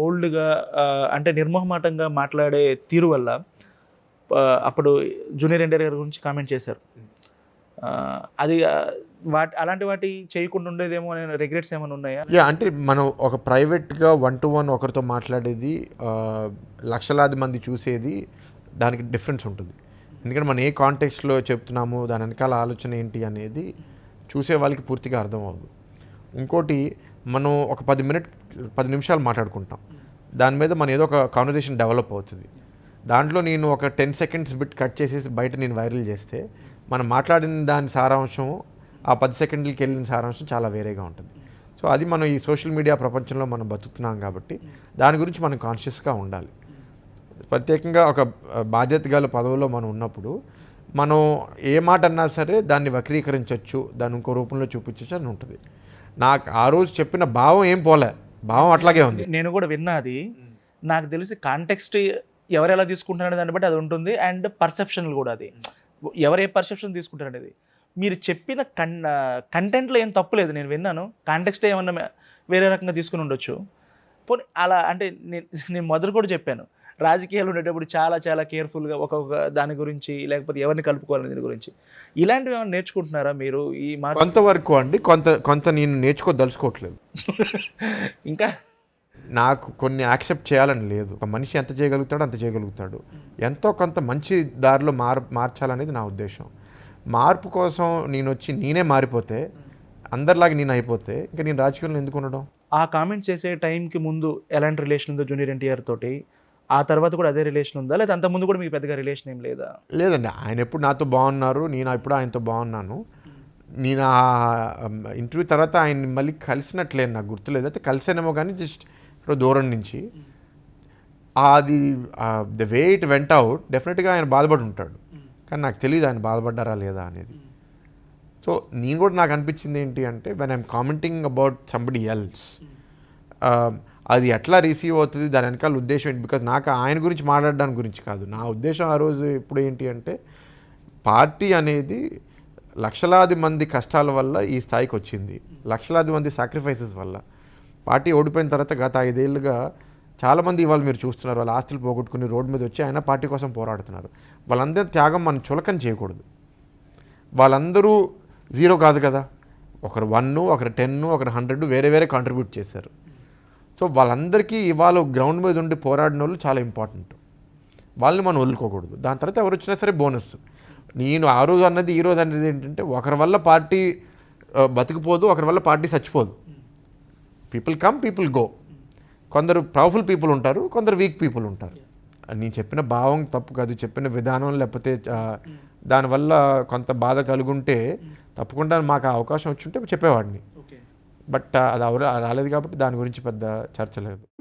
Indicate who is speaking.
Speaker 1: బోల్డ్గా అంటే నిర్మోహమాటంగా మాట్లాడే తీరు వల్ల అప్పుడు జూనియర్ ఎన్టీఆర్ గారి గురించి కామెంట్ చేశారు. అది వాటి అలాంటి వాటి చేయకుండా ఉండేదేమో అనే రిగ్రెట్స్ ఏమైనా ఉన్నాయా?
Speaker 2: యా అంటే మనం ఒక ప్రైవేట్గా వన్ టు వన్ ఒకరితో మాట్లాడేది లక్షలాది మంది చూసేది దానికి డిఫరెన్స్ ఉంటుంది. ఎందుకంటే మనం ఏ కాంటెక్స్లో చెప్తున్నాము దాని వెనకాల ఆలోచన ఏంటి అనేది చూసే వాళ్ళకి పూర్తిగా అర్థం అవ్వదు. ఇంకోటి మనం ఒక పది మినిట్ పది నిమిషాలు మాట్లాడుకుంటాం. దాని మీద మన ఏదో ఒక కాన్వర్జేషన్ డెవలప్ అవుతుంది. దాంట్లో నేను ఒక టెన్ సెకండ్స్ బిట్ కట్ చేసేసి బయట నేను వైరల్ చేస్తే మనం మాట్లాడిన దాని సారాంశం ఆ పది సెకండ్లకి వెళ్ళిన సారాంశం చాలా వేరేగా ఉంటుంది. సో అది మనం ఈ సోషల్ మీడియా ప్రపంచంలో మనం బతుకుతున్నాం కాబట్టి దాని గురించి మనం కాన్షియస్గా ఉండాలి. ప్రత్యేకంగా ఒక బాధ్యత గల పదవిలో మనం ఉన్నప్పుడు మనం ఏ మాట అన్నా సరే దాన్ని వక్రీకరించవచ్చు దాన్ని ఇంకో రూపంలో చూపించవచ్చు అని ఉంటుంది. నాకు ఆ రోజు చెప్పిన భావం ఏం పోలే. భావం అట్లాగే ఉంది.
Speaker 1: నేను కూడా విన్నా అది. నాకు తెలిసి కాంటెక్స్ట్ ఎవరు ఎలా తీసుకుంటున్నారనే దాన్ని బట్టి అది ఉంటుంది. అండ్ పర్సెప్షన్ కూడా అది. ఎవరు ఏ పర్సెప్షన్ తీసుకుంటారు అనేది. మీరు చెప్పిన కన్ కంటెంట్లో ఏం తప్పులేదు నేను విన్నాను. కాంటెక్స్ట్ ఏమన్నా వేరే రకంగా తీసుకుని ఉండొచ్చు. పోనీ అలా అంటే నేను నేను మొదలు కూడా చెప్పాను. రాజకీయాలు ఉండేటప్పుడు చాలా చాలా కేర్ఫుల్గా ఒక్కొక్క దాని గురించి లేకపోతే ఎవరిని కలుపుకోవాలని దీని గురించి. ఇలాంటివి ఏమైనా నేర్చుకుంటున్నారా మీరు ఈ మార్పు?
Speaker 2: కొంతవరకు అండి. కొంత కొంత నేను నేర్చుకోదలుచుకోవట్లేదు.
Speaker 1: ఇంకా?
Speaker 2: నాకు కొన్ని యాక్సెప్ట్ చేయాలని లేదు. ఒక మనిషి ఎంత చేయగలుగుతాడో అంత చేయగలుగుతాడు. ఎంతో కొంత మంచి దారిలో మార్ మార్చాలనేది నా ఉద్దేశం. మార్పు కోసం నేను వచ్చి నేనే మారిపోతే అందరిలాగా నేను అయిపోతే ఇంకా నేను రాజకీయంలో ఎందుకు ఉండడం?
Speaker 1: ఆ కామెంట్ చేసే టైంకి ముందు ఎలాంటి రిలేషన్ ఉందో జూనియర్ ఎన్టీఆర్ తోటి ఆ తర్వాత కూడా అదే రిలేషన్ ఉందా? లేదా అంత ముందు కూడా మీకు పెద్దగా రిలేషన్ ఏం లేదా?
Speaker 2: లేదండి. ఆయన ఎప్పుడు నాతో బాగున్నారు నేను ఎప్పుడు ఆయనతో బాగున్నాను. నేను ఆ ఇంటర్వ్యూ తర్వాత ఆయన మళ్ళీ కలిసినట్లేదు నాకు గుర్తులేదు. అయితే కలిసానేమో కానీ జస్ట్ ఇప్పుడు దూరం నుంచి. అది the way it went out డెఫినెట్గా ఆయన బాధపడి ఉంటాడు. కానీ నాకు తెలియదు ఆయన బాధపడ్డారా లేదా అనేది. సో నేను కూడా నాకు అనిపించింది ఏంటి అంటే when I'm commenting about somebody else అది ఎట్లా రిసీవ్ అవుతుంది? దాని వెనకాల ఉద్దేశం ఏంటి? బికాజ్ నాకు ఆయన గురించి మాట్లాడడానికి గురించి కాదు. నా ఉద్దేశం ఆ రోజు ఇప్పుడు ఏంటి అంటే పార్టీ అనేది లక్షలాది మంది కష్టాల వల్ల ఈ స్థాయికి వచ్చింది. లక్షలాది మంది సాక్రిఫైసెస్ వల్ల. పార్టీ ఓడిపోయిన తర్వాత గత ఐదేళ్ళుగా చాలామంది ఇవాళ మీరు చూస్తున్నారు. వాళ్ళ ఆస్తులు పోగొట్టుకుని రోడ్డు మీద వచ్చి ఆయన పార్టీ కోసం పోరాడుతున్నారు. వాళ్ళందరి త్యాగం మనం చులకన చేయకూడదు. వాళ్ళందరూ జీరో కాదు కదా. ఒకరు వన్ ఒకరు టెన్ ఒకరు హండ్రెడ్ వేరే వేరే కాంట్రిబ్యూట్ చేశారు. సో వాళ్ళందరికీ ఇవాళ గ్రౌండ్ మీద ఉండి పోరాడిన వాళ్ళు చాలా ఇంపార్టెంట్ వాళ్ళని మనం వదులుకోకూడదు. దాని తర్వాత ఎవరు వచ్చినా సరే బోనస్ నేను ఆ రోజు అన్నది ఈ రోజు అనేది ఏంటంటే ఒకరి వల్ల పార్టీ బతికిపోదు ఒకరి వల్ల పార్టీ చచ్చిపోదు. పీపుల్ కమ్ పీపుల్ గో కొందరు పవర్ఫుల్ పీపుల్ ఉంటారు కొందరు వీక్ పీపుల్ ఉంటారు. నేను చెప్పిన భావం తప్పు కాదు చెప్పిన విధానం లేకపోతే దానివల్ల కొంత బాధ కలుగుంటే తప్పకుండా మాకు ఆ అవకాశం వచ్చి ఉంటే చెప్పేవాడిని. బట్ అది అవర రాలేదు కాబట్టి దాని గురించి పెద్ద చర్చ లేదు.